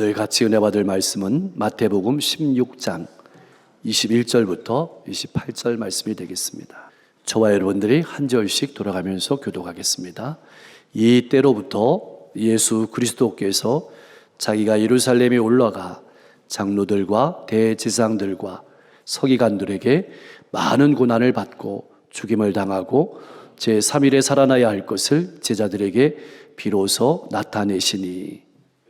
오늘 같이 은혜 받을 말씀은 마태복음 16장 21절부터 28절 말씀이 되겠습니다. 저와 여러분들이 한 절씩 돌아가면서 교독하겠습니다. 이 때로부터 예수 그리스도께서 자기가 예루살렘에 올라가 장로들과 대제사장들과 서기관들에게 많은 고난을 받고 죽임을 당하고 제 3일에 살아나야 할 것을 제자들에게 비로소 나타내시니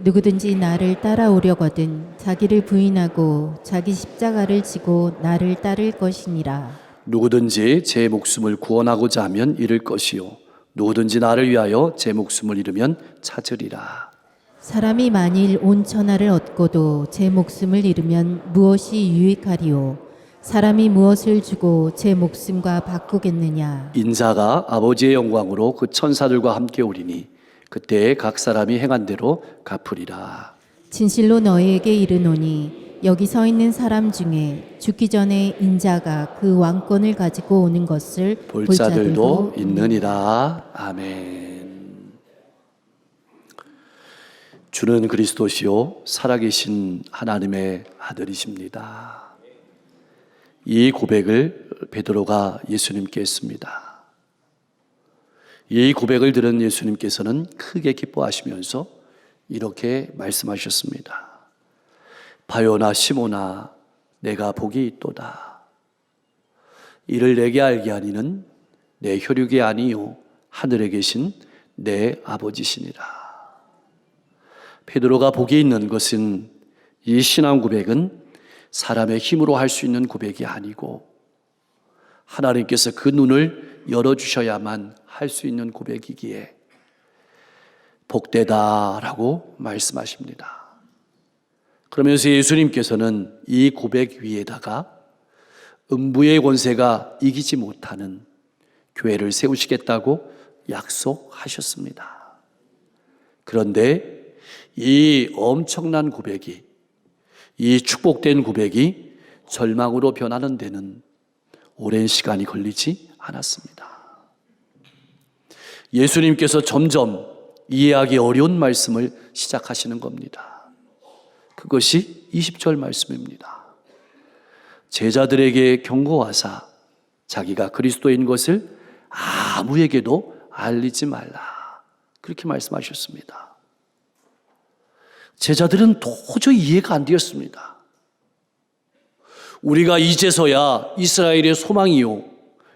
누구든지 나를 따라오려거든 자기를 부인하고 자기 십자가를 지고 나를 따를 것이니라. 누구든지 제 목숨을 구원하고자 하면 잃을 것이요 누구든지 나를 위하여 제 목숨을 잃으면 찾으리라 사람이 만일 온 천하를 얻고도 제 목숨을 잃으면 무엇이 유익하리요? 사람이 무엇을 주고 제 목숨과 바꾸겠느냐? 인자가 아버지의 영광으로 그 천사들과 함께 오리니 그때 각 사람이 행한 대로 갚으리라 진실로 너희에게 이르노니 여기 서 있는 사람 중에 죽기 전에 인자가 그 왕권을 가지고 오는 것을 볼 자들도 있느니라. 아멘. 주는 그리스도시요 살아계신 하나님의 아들이십니다. 이 고백을 베드로가 예수님께 했습니다. 이 고백을 들은 예수님께서는 크게 기뻐하시면서 이렇게 말씀하셨습니다. 바요나 시모나 내가 복이 있도다. 이를 내게 알게 하니는 내 혈육이 아니요 하늘에 계신 내 아버지시니라. 베드로가 복이 있는 것은 이 신앙 고백은 사람의 힘으로 할 수 있는 고백이 아니고 하나님께서 그 눈을 열어 주셔야만 할 수 있는 고백이기에 복되다라고 말씀하십니다. 그러면서 예수님께서는 이 고백 위에다가 음부의 권세가 이기지 못하는 교회를 세우시겠다고 약속하셨습니다. 그런데 이 엄청난 고백이, 이 축복된 고백이 절망으로 변하는 데는 오랜 시간이 걸리지 않았습니다. 예수님께서 점점 이해하기 어려운 말씀을 시작하시는 겁니다. 그것이 20절 말씀입니다. 제자들에게 경고하사 자기가 그리스도인 것을 아무에게도 알리지 말라. 그렇게 말씀하셨습니다. 제자들은 도저히 이해가 안 되었습니다. 우리가 이제서야 이스라엘의 소망이요.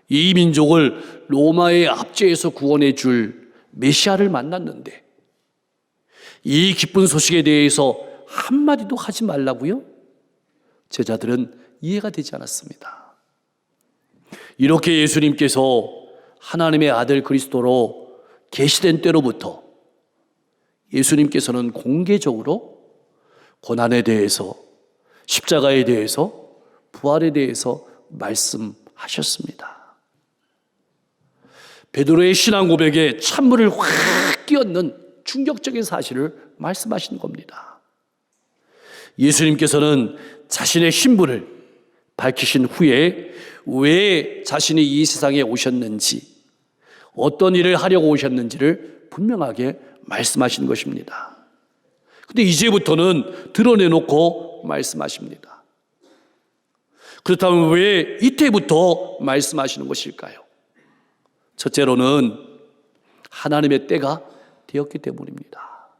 이 민족을 로마의 압제에서 구원해 줄 메시아를 만났는데 이 기쁜 소식에 대해서 한마디도 하지 말라고요? 제자들은 이해가 되지 않았습니다. 이렇게 예수님께서 하나님의 아들 그리스도로 계시된 때로부터 예수님께서는 공개적으로 고난에 대해서 십자가에 대해서 부활에 대해서 말씀하셨습니다. 베드로의 신앙 고백에 찬물을 확 끼얹는 충격적인 사실을 말씀하신 겁니다. 예수님께서는 자신의 신분을 밝히신 후에 왜 자신이 이 세상에 오셨는지, 어떤 일을 하려고 오셨는지를 분명하게 말씀하신 것입니다. 근데 이제부터는 드러내놓고 말씀하십니다. 그렇다면 왜 이때부터 말씀하시는 것일까요? 첫째로는 하나님의 때가 되었기 때문입니다.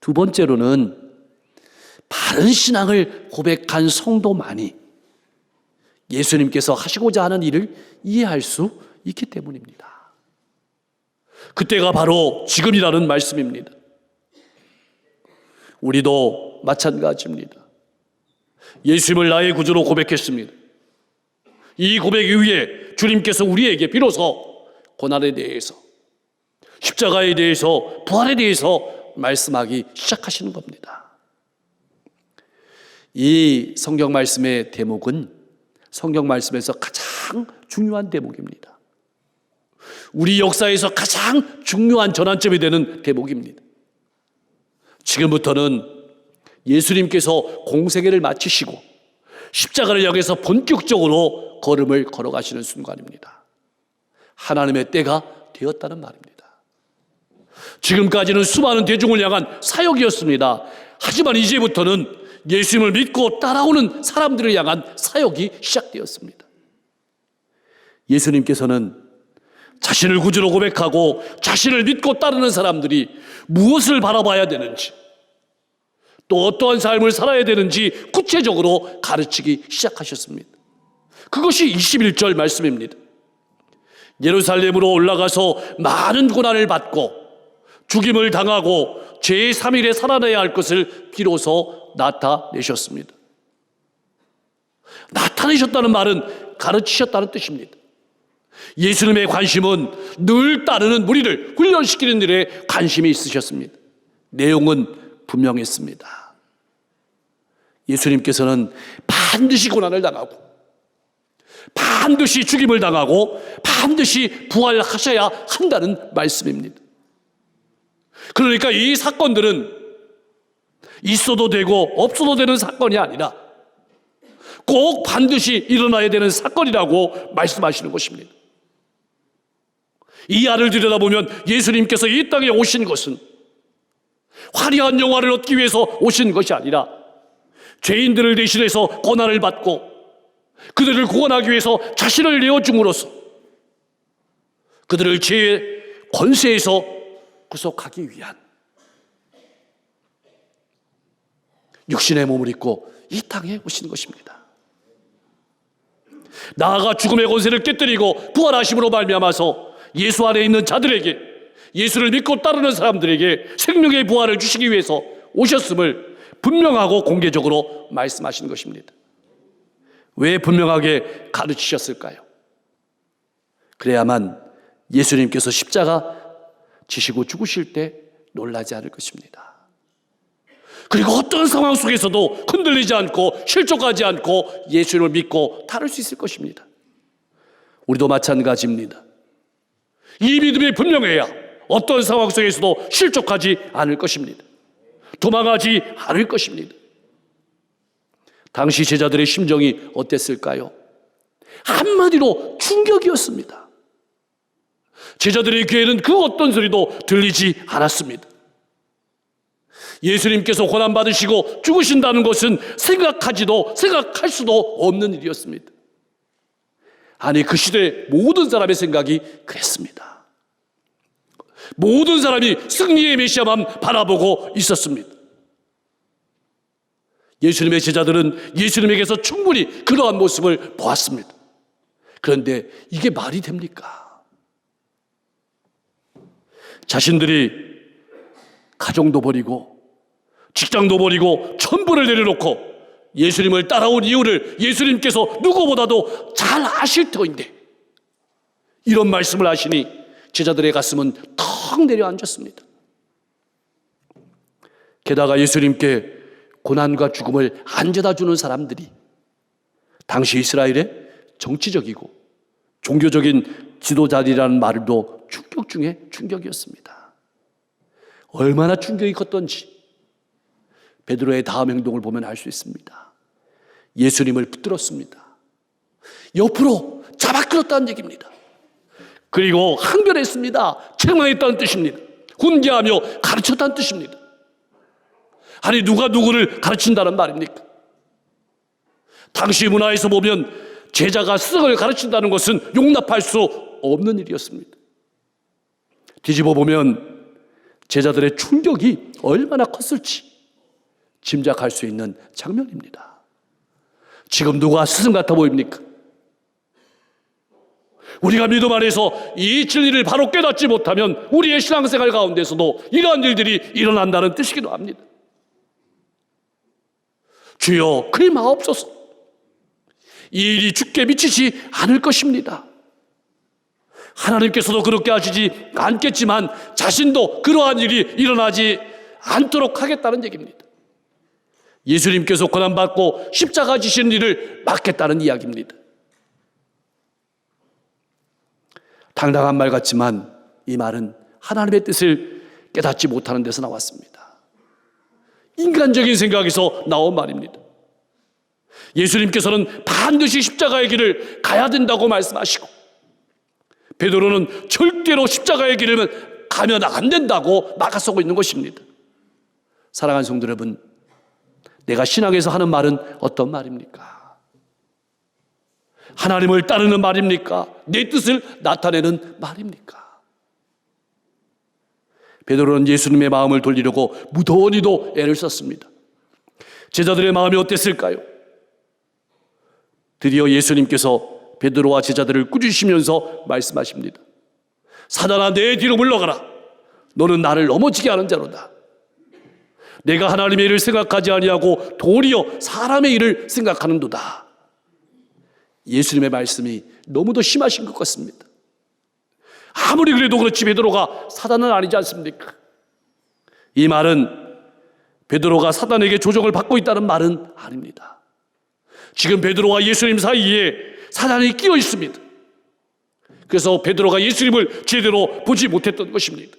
두 번째로는 바른 신앙을 고백한 성도만이 예수님께서 하시고자 하는 일을 이해할 수 있기 때문입니다. 그때가 바로 지금이라는 말씀입니다. 우리도 마찬가지입니다. 예수님을 나의 구주로 고백했습니다. 이 고백 이후에 주님께서 우리에게 비로소 고난에 대해서 십자가에 대해서 부활에 대해서 말씀하기 시작하시는 겁니다. 이 성경 말씀의 대목은 성경 말씀에서 가장 중요한 대목입니다. 우리 역사에서 가장 중요한 전환점이 되는 대목입니다. 지금부터는 예수님께서 공생애를 마치시고 십자가를 향해서 본격적으로 걸음을 걸어가시는 순간입니다. 하나님의 때가 되었다는 말입니다. 지금까지는 수많은 대중을 향한 사역이었습니다. 하지만 이제부터는 예수님을 믿고 따라오는 사람들을 향한 사역이 시작되었습니다. 예수님께서는 자신을 구주로 고백하고 자신을 믿고 따르는 사람들이 무엇을 바라봐야 되는지 또 어떠한 삶을 살아야 되는지 구체적으로 가르치기 시작하셨습니다. 그것이 21절 말씀입니다. 예루살렘으로 올라가서 많은 고난을 받고 죽임을 당하고 제3일에 살아나야 할 것을 비로소 나타내셨습니다. 나타내셨다는 말은 가르치셨다는 뜻입니다. 예수님의 관심은 늘 따르는 무리를 훈련시키는 일에 관심이 있으셨습니다. 내용은 분명했습니다. 예수님께서는 반드시 고난을 당하고 반드시 죽임을 당하고 반드시 부활하셔야 한다는 말씀입니다. 그러니까 이 사건들은 있어도 되고 없어도 되는 사건이 아니라 꼭 반드시 일어나야 되는 사건이라고 말씀하시는 것입니다. 이 알을 들여다보면 예수님께서 이 땅에 오신 것은 화려한 영화를 얻기 위해서 오신 것이 아니라 죄인들을 대신해서 고난을 받고 그들을 구원하기 위해서 자신을 내어줌으로써 그들을 죄의 권세에서 구속하기 위한 육신의 몸을 입고 이 땅에 오신 것입니다. 나아가 죽음의 권세를 깨뜨리고 부활하심으로 말미암아서 예수 안에 있는 자들에게 예수를 믿고 따르는 사람들에게 생명의 부활을 주시기 위해서 오셨음을 분명하고 공개적으로 말씀하시는 것입니다. 왜 분명하게 가르치셨을까요? 그래야만 예수님께서 십자가 지시고 죽으실 때 놀라지 않을 것입니다. 그리고 어떤 상황 속에서도 흔들리지 않고 실족하지 않고 예수를 믿고 따를 수 있을 것입니다. 우리도 마찬가지입니다. 이 믿음이 분명해야 어떤 상황 속에서도 실족하지 않을 것입니다. 도망하지 않을 것입니다. 당시 제자들의 심정이 어땠을까요? 한마디로 충격이었습니다. 제자들의 귀에는 그 어떤 소리도 들리지 않았습니다. 예수님께서 고난받으시고 죽으신다는 것은 생각하지도 생각할 수도 없는 일이었습니다. 아니, 그 시대 모든 사람의 생각이 그랬습니다. 모든 사람이 승리의 메시아만 바라보고 있었습니다. 예수님의 제자들은 예수님에게서 충분히 그러한 모습을 보았습니다. 그런데 이게 말이 됩니까? 자신들이 가정도 버리고 직장도 버리고 전부를 내려놓고 예수님을 따라온 이유를 예수님께서 누구보다도 잘 아실 터인데 이런 말씀을 하시니 제자들의 가슴은 턱 내려앉았습니다. 게다가 예수님께 고난과 죽음을 안져다 주는 사람들이 당시 이스라엘의 정치적이고 종교적인 지도자들이라는 말도 충격 중에 충격이었습니다. 얼마나 충격이 컸던지 베드로의 다음 행동을 보면 알 수 있습니다. 예수님을 붙들었습니다. 옆으로 잡아 끌었다는 얘기입니다. 그리고 항변했습니다. 책망했다는 뜻입니다. 훈계하며 가르쳤다는 뜻입니다. 아니 누가 누구를 가르친다는 말입니까? 당시 문화에서 보면 제자가 스승을 가르친다는 것은 용납할 수 없는 일이었습니다. 뒤집어 보면 제자들의 충격이 얼마나 컸을지 짐작할 수 있는 장면입니다. 지금 누가 스승 같아 보입니까? 우리가 믿음 안에서 이 진리를 바로 깨닫지 못하면 우리의 신앙생활 가운데서도 이러한 일들이 일어난다는 뜻이기도 합니다. 주여 그리 마옵소서. 이 일이 죽게 미치지 않을 것입니다. 하나님께서도 그렇게 하시지 않겠지만 자신도 그러한 일이 일어나지 않도록 하겠다는 얘기입니다. 예수님께서 고난받고 십자가 지신 일을 막겠다는 이야기입니다. 당당한 말 같지만 이 말은 하나님의 뜻을 깨닫지 못하는 데서 나왔습니다. 인간적인 생각에서 나온 말입니다. 예수님께서는 반드시 십자가의 길을 가야 된다고 말씀하시고 베드로는 절대로 십자가의 길을 가면 안 된다고 막아서고 있는 것입니다. 사랑하는 성도 여러분, 내가 신앙에서 하는 말은 어떤 말입니까? 하나님을 따르는 말입니까? 내 뜻을 나타내는 말입니까? 베드로는 예수님의 마음을 돌리려고 무더니도 애를 썼습니다. 제자들의 마음이 어땠을까요? 드디어 예수님께서 베드로와 제자들을 꾸짖으시면서 말씀하십니다. 사단아 내 뒤로 물러가라. 너는 나를 넘어지게 하는 자로다. 내가 하나님의 일을 생각하지 아니하고 도리어 사람의 일을 생각하는도다. 예수님의 말씀이 너무도 심하신 것 같습니다. 아무리 그래도 그렇지 베드로가 사단은 아니지 않습니까? 이 말은 베드로가 사단에게 조종을 받고 있다는 말은 아닙니다. 지금 베드로와 예수님 사이에 사단이 끼어 있습니다. 그래서 베드로가 예수님을 제대로 보지 못했던 것입니다.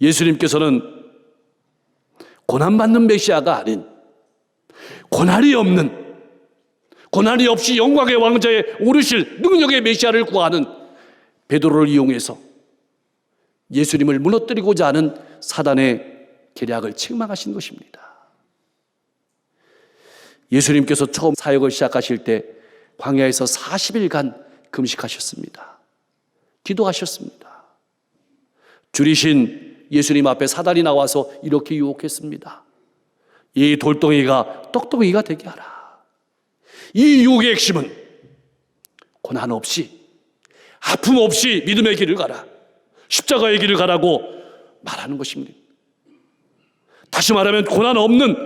예수님께서는 고난받는 메시아가 아닌 고난이 없는 고난이 없이 영광의 왕자에 오르실 능력의 메시아를 구하는 베드로를 이용해서 예수님을 무너뜨리고자 하는 사단의 계략을 책망하신 것입니다. 예수님께서 처음 사역을 시작하실 때 광야에서 40일간 금식하셨습니다. 기도하셨습니다. 줄이신 예수님 앞에 사단이 나와서 이렇게 유혹했습니다. 이 돌덩이가 떡덩이가 되게 하라. 이 유혹의 핵심은 고난 없이 아픔 없이 믿음의 길을 가라. 십자가의 길을 가라고 말하는 것입니다. 다시 말하면 고난 없는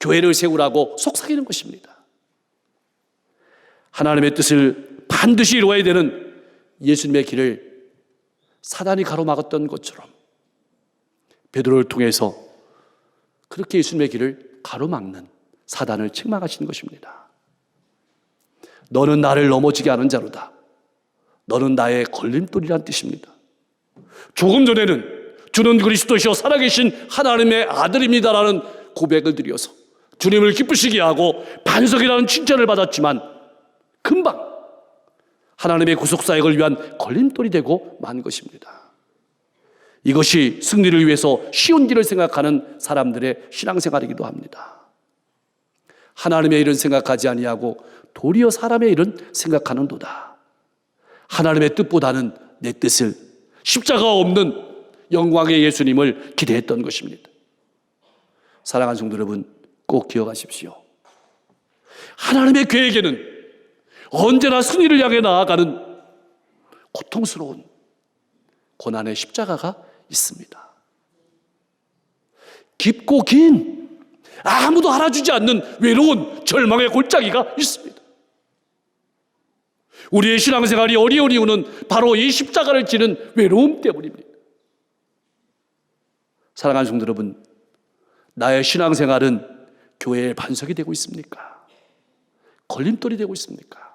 교회를 세우라고 속삭이는 것입니다. 하나님의 뜻을 반드시 이루어야 되는 예수님의 길을 사단이 가로막았던 것처럼 베드로를 통해서 그렇게 예수님의 길을 가로막는 사단을 책망하시는 것입니다. 너는 나를 넘어지게 하는 자로다. 너는 나의 걸림돌이란 뜻입니다. 조금 전에는 주는 그리스도시요 살아계신 하나님의 아들입니다라는 고백을 드려서 주님을 기쁘시게 하고 반석이라는 칭찬을 받았지만 금방 하나님의 구속사역을 위한 걸림돌이 되고 만 것입니다. 이것이 승리를 위해서 쉬운 길을 생각하는 사람들의 신앙생활이기도 합니다. 하나님의 일은 생각하지 아니하고 도리어 사람의 일은 생각하는도다. 하나님의 뜻보다는 내 뜻을 십자가 없는 영광의 예수님을 기대했던 것입니다. 사랑하는 성도 여러분, 꼭 기억하십시오. 하나님의 계획에는 언제나 승리를 향해 나아가는 고통스러운 고난의 십자가가 있습니다. 깊고 긴 아무도 알아주지 않는 외로운 절망의 골짜기가 있습니다. 우리의 신앙생활이 어려운 이유는 바로 이 십자가를 지는 외로움 때문입니다. 사랑하는 성도 여러분, 나의 신앙생활은 교회의 반석이 되고 있습니까? 걸림돌이 되고 있습니까?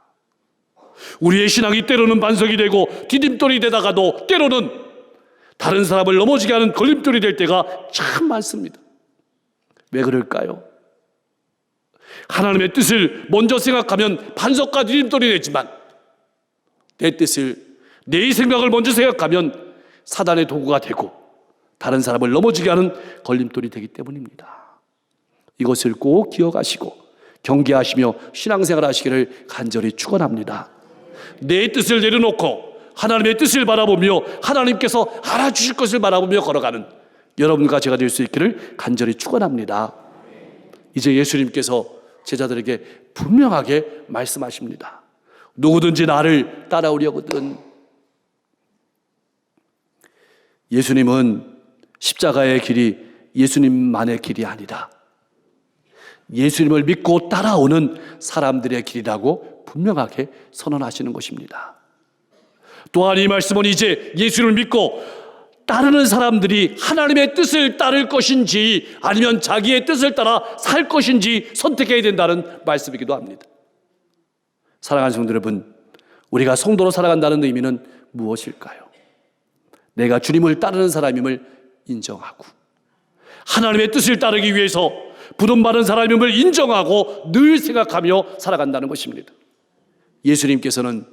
우리의 신앙이 때로는 반석이 되고 디딤돌이 되다가도 때로는 다른 사람을 넘어지게 하는 걸림돌이 될 때가 참 많습니다. 왜 그럴까요? 하나님의 뜻을 먼저 생각하면 반석과 디딤돌이 되지만 내 뜻을 내 생각을 먼저 생각하면 사단의 도구가 되고 다른 사람을 넘어지게 하는 걸림돌이 되기 때문입니다. 이것을 꼭 기억하시고 경계하시며 신앙생활 하시기를 간절히 축원합니다. 내 뜻을 내려놓고 하나님의 뜻을 바라보며 하나님께서 알아주실 것을 바라보며 걸어가는 여러분과 제가 될 수 있기를 간절히 축원합니다. 이제 예수님께서 제자들에게 분명하게 말씀하십니다. 누구든지 나를 따라오려거든 예수님은 십자가의 길이 예수님만의 길이 아니다. 예수님을 믿고 따라오는 사람들의 길이라고 분명하게 선언하시는 것입니다. 또한 이 말씀은 이제 예수를 믿고 따르는 사람들이 하나님의 뜻을 따를 것인지 아니면 자기의 뜻을 따라 살 것인지 선택해야 된다는 말씀이기도 합니다. 사랑하는 성도 여러분, 우리가 성도로 살아간다는 의미는 무엇일까요? 내가 주님을 따르는 사람임을 인정하고 하나님의 뜻을 따르기 위해서 부름받은 사람임을 인정하고 늘 생각하며 살아간다는 것입니다. 예수님께서는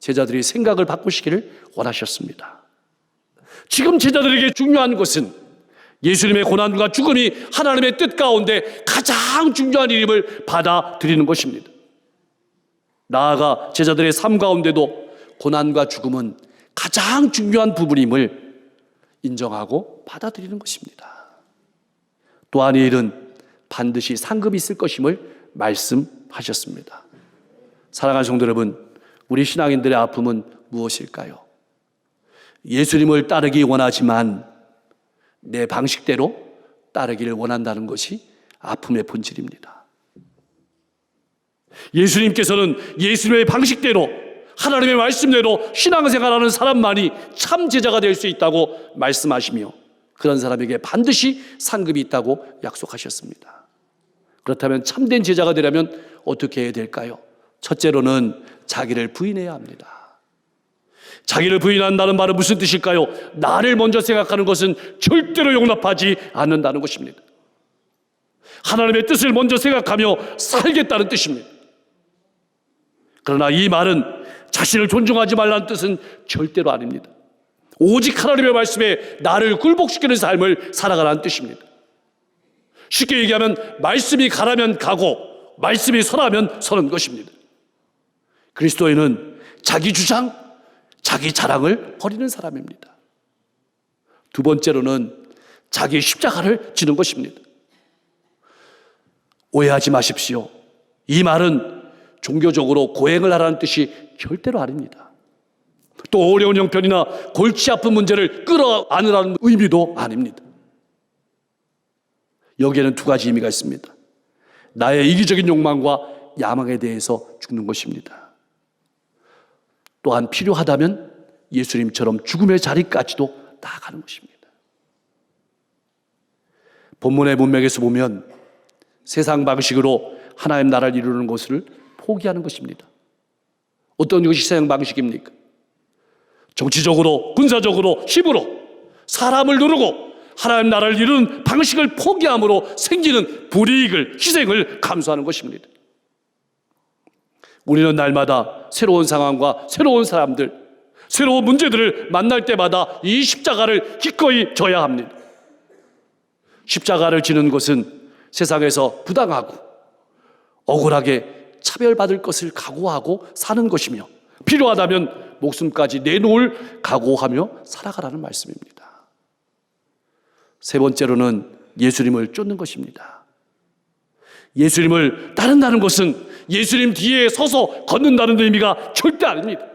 제자들이 생각을 바꾸시기를 원하셨습니다. 지금 제자들에게 중요한 것은 예수님의 고난과 죽음이 하나님의 뜻 가운데 가장 중요한 일임을 받아들이는 것입니다. 나아가 제자들의 삶 가운데도 고난과 죽음은 가장 중요한 부분임을 인정하고 받아들이는 것입니다. 또한 이 일은 반드시 상급이 있을 것임을 말씀하셨습니다. 사랑하는 성도 여러분, 우리 신앙인들의 아픔은 무엇일까요? 예수님을 따르기 원하지만 내 방식대로 따르기를 원한다는 것이 아픔의 본질입니다. 예수님께서는 예수님의 방식대로 하나님의 말씀대로 신앙생활하는 사람만이 참 제자가 될 수 있다고 말씀하시며 그런 사람에게 반드시 상급이 있다고 약속하셨습니다. 그렇다면 참된 제자가 되려면 어떻게 해야 될까요? 첫째로는 자기를 부인해야 합니다. 자기를 부인한다는 말은 무슨 뜻일까요? 나를 먼저 생각하는 것은 절대로 용납하지 않는다는 것입니다. 하나님의 뜻을 먼저 생각하며 살겠다는 뜻입니다. 그러나 이 말은 자신을 존중하지 말라는 뜻은 절대로 아닙니다. 오직 하나님의 말씀에 나를 굴복시키는 삶을 살아가라는 뜻입니다. 쉽게 얘기하면 말씀이 가라면 가고 말씀이 서라면 서는 것입니다. 그리스도인은 자기 주장, 자기 자랑을 버리는 사람입니다. 두 번째로는 자기 십자가를 지는 것입니다. 오해하지 마십시오. 이 말은 종교적으로 고행을 하라는 뜻이 절대로 아닙니다. 또 어려운 형편이나 골치 아픈 문제를 끌어안으라는 의미도 아닙니다. 여기에는 두 가지 의미가 있습니다. 나의 이기적인 욕망과 야망에 대해서 죽는 것입니다. 또한 필요하다면 예수님처럼 죽음의 자리까지도 나아가는 것입니다. 본문의 문맥에서 보면 세상 방식으로 하나님 나라를 이루는 것을 포기하는 것입니다. 어떤 것이 세상 방식입니까? 정치적으로, 군사적으로, 힘으로 사람을 누르고 하나님 나라를 이루는 방식을 포기함으로 생기는 불이익을, 희생을 감수하는 것입니다. 우리는 날마다 새로운 상황과 새로운 사람들, 새로운 문제들을 만날 때마다 이 십자가를 기꺼이 져야 합니다. 십자가를 지는 것은 세상에서 부당하고 억울하게 차별받을 것을 각오하고 사는 것이며 필요하다면 목숨까지 내놓을 각오하며 살아가라는 말씀입니다. 세 번째로는 예수님을 쫓는 것입니다. 예수님을 따른다는 것은 예수님 뒤에 서서 걷는다는 의미가 절대 아닙니다.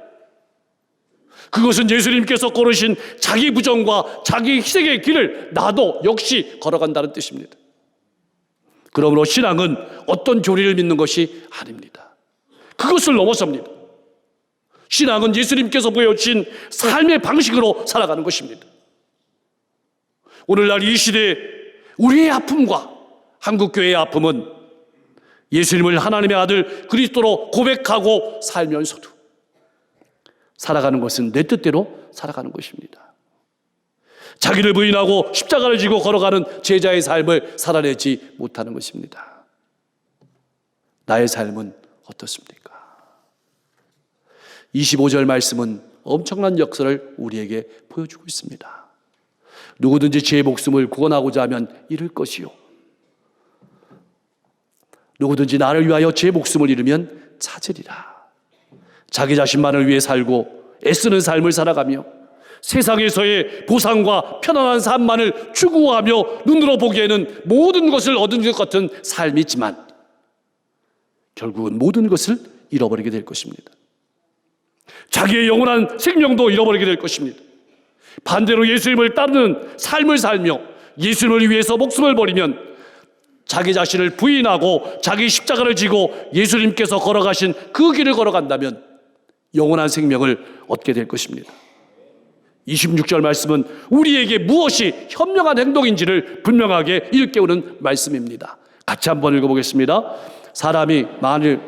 그것은 예수님께서 걸으신 자기 부정과 자기 희생의 길을 나도 역시 걸어간다는 뜻입니다. 그러므로 신앙은 어떤 교리를 믿는 것이 아닙니다. 그것을 넘어섭니다. 신앙은 예수님께서 보여주신 삶의 방식으로 살아가는 것입니다. 오늘날 이 시대에 우리의 아픔과 한국교회의 아픔은 예수님을 하나님의 아들 그리스도로 고백하고 살면서도 살아가는 것은 내 뜻대로 살아가는 것입니다. 자기를 부인하고 십자가를 지고 걸어가는 제자의 삶을 살아내지 못하는 것입니다. 나의 삶은 어떻습니까? 25절 말씀은 엄청난 역사를 우리에게 보여주고 있습니다. 누구든지 제 목숨을 구원하고자 하면 잃을 것이요. 누구든지 나를 위하여 제 목숨을 잃으면 찾으리라. 자기 자신만을 위해 살고 애쓰는 삶을 살아가며 세상에서의 보상과 편안한 삶만을 추구하며 눈으로 보기에는 모든 것을 얻은 것 같은 삶이지만 결국은 모든 것을 잃어버리게 될 것입니다. 자기의 영원한 생명도 잃어버리게 될 것입니다. 반대로 예수님을 따르는 삶을 살며 예수님을 위해서 목숨을 버리면 자기 자신을 부인하고 자기 십자가를 지고 예수님께서 걸어가신 그 길을 걸어간다면 영원한 생명을 얻게 될 것입니다. 26절 말씀은 우리에게 무엇이 현명한 행동인지를 분명하게 일깨우는 말씀입니다. 같이 한번 읽어보겠습니다. 사람이 만일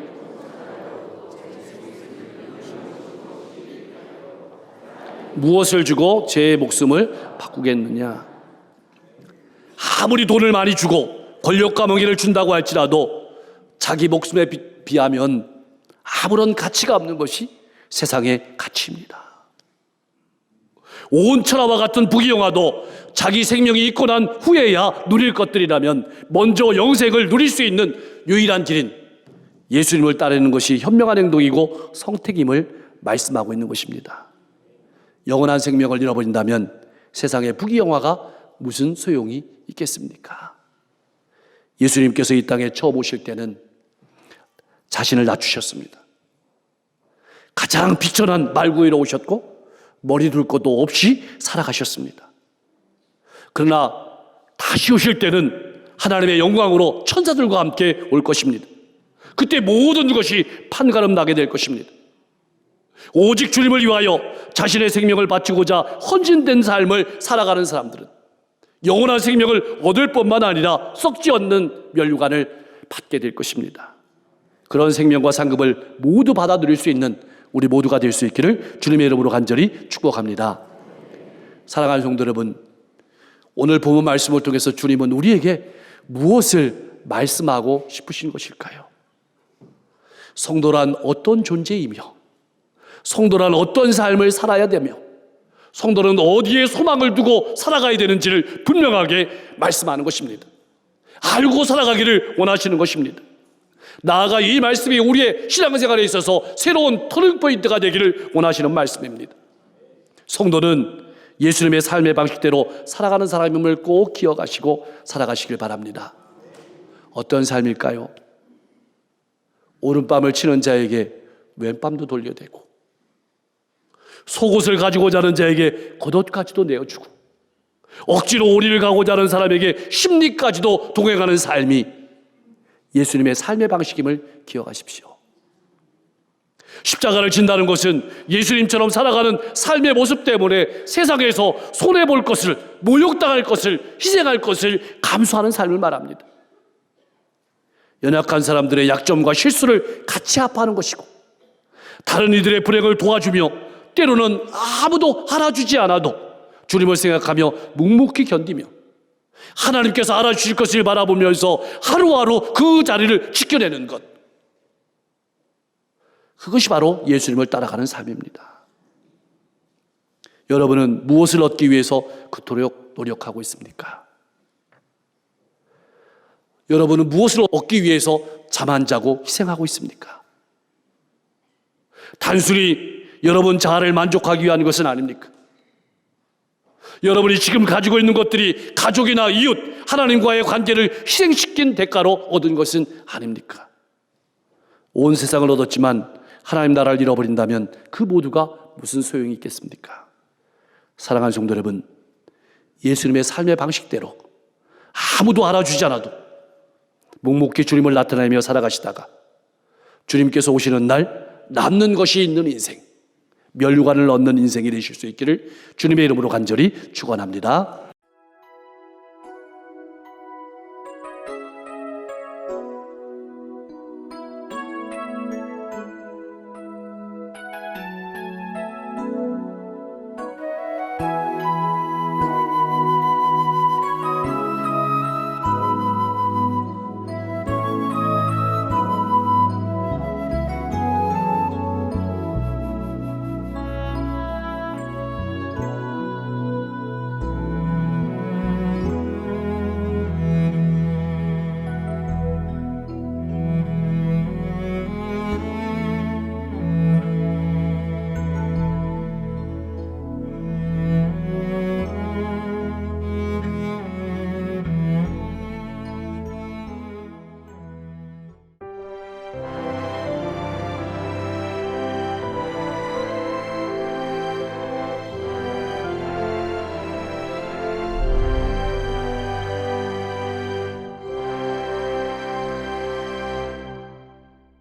무엇을 주고 제 목숨을 바꾸겠느냐? 아무리 돈을 많이 주고 권력과 명예를 준다고 할지라도 자기 목숨에 비- 비하면 아무런 가치가 없는 것이 세상의 가치입니다. 온 천하와 같은 부귀영화도 자기 생명이 있고 난 후에야 누릴 것들이라면 먼저 영생을 누릴 수 있는 유일한 길인 예수님을 따르는 것이 현명한 행동이고 성택임을 말씀하고 있는 것입니다. 영원한 생명을 잃어버린다면 세상의 부귀영화가 무슨 소용이 있겠습니까? 예수님께서 이 땅에 처음 오실 때는 자신을 낮추셨습니다. 가장 비천한 말구이로 오셨고 머리 둘 것도 없이 살아가셨습니다. 그러나 다시 오실 때는 하나님의 영광으로 천사들과 함께 올 것입니다. 그때 모든 것이 판가름 나게 될 것입니다. 오직 주님을 위하여 자신의 생명을 바치고자 헌신된 삶을 살아가는 사람들은 영원한 생명을 얻을 뿐만 아니라 썩지 않는 멸류관을 받게 될 것입니다. 그런 생명과 상급을 모두 받아 누릴 수 있는 우리 모두가 될 수 있기를 주님의 이름으로 간절히 축복합니다. 사랑하는 성도 여러분, 오늘 본문 말씀을 통해서 주님은 우리에게 무엇을 말씀하고 싶으신 것일까요? 성도란 어떤 존재이며 성도란 어떤 삶을 살아야 되며 성도는 어디에 소망을 두고 살아가야 되는지를 분명하게 말씀하는 것입니다. 알고 살아가기를 원하시는 것입니다. 나아가 이 말씀이 우리의 신앙생활에 있어서 새로운 터닝포인트가 되기를 원하시는 말씀입니다. 성도는 예수님의 삶의 방식대로 살아가는 사람임을 꼭 기억하시고 살아가시길 바랍니다. 어떤 삶일까요? 오른밤을 치는 자에게 왼밤도 돌려대고 속옷을 가지고 자는 자에게 겉옷까지도 내어주고 억지로 오리를 가고자 하는 사람에게 심리까지도 동행하는 삶이 예수님의 삶의 방식임을 기억하십시오. 십자가를 진다는 것은 예수님처럼 살아가는 삶의 모습 때문에 세상에서 손해볼 것을, 모욕당할 것을, 희생할 것을 감수하는 삶을 말합니다. 연약한 사람들의 약점과 실수를 같이 아파하는 것이고, 다른 이들의 불행을 도와주며, 때로는 아무도 알아주지 않아도 주님을 생각하며 묵묵히 견디며, 하나님께서 알아주실 것을 바라보면서 하루하루 그 자리를 지켜내는 것. 그것이 바로 예수님을 따라가는 삶입니다. 여러분은 무엇을 얻기 위해서 그토록 노력하고 있습니까? 여러분은 무엇을 얻기 위해서 잠 안 자고 희생하고 있습니까? 단순히 여러분 자아를 만족하기 위한 것은 아닙니까? 여러분이 지금 가지고 있는 것들이 가족이나 이웃, 하나님과의 관계를 희생시킨 대가로 얻은 것은 아닙니까? 온 세상을 얻었지만 하나님 나라를 잃어버린다면 그 모두가 무슨 소용이 있겠습니까? 사랑하는 성도 여러분, 예수님의 삶의 방식대로 아무도 알아주지 않아도 묵묵히 주님을 나타내며 살아가시다가 주님께서 오시는 날 남는 것이 있는 인생, 멸류관을 얻는 인생이 되실 수 있기를 주님의 이름으로 간절히 축원합니다.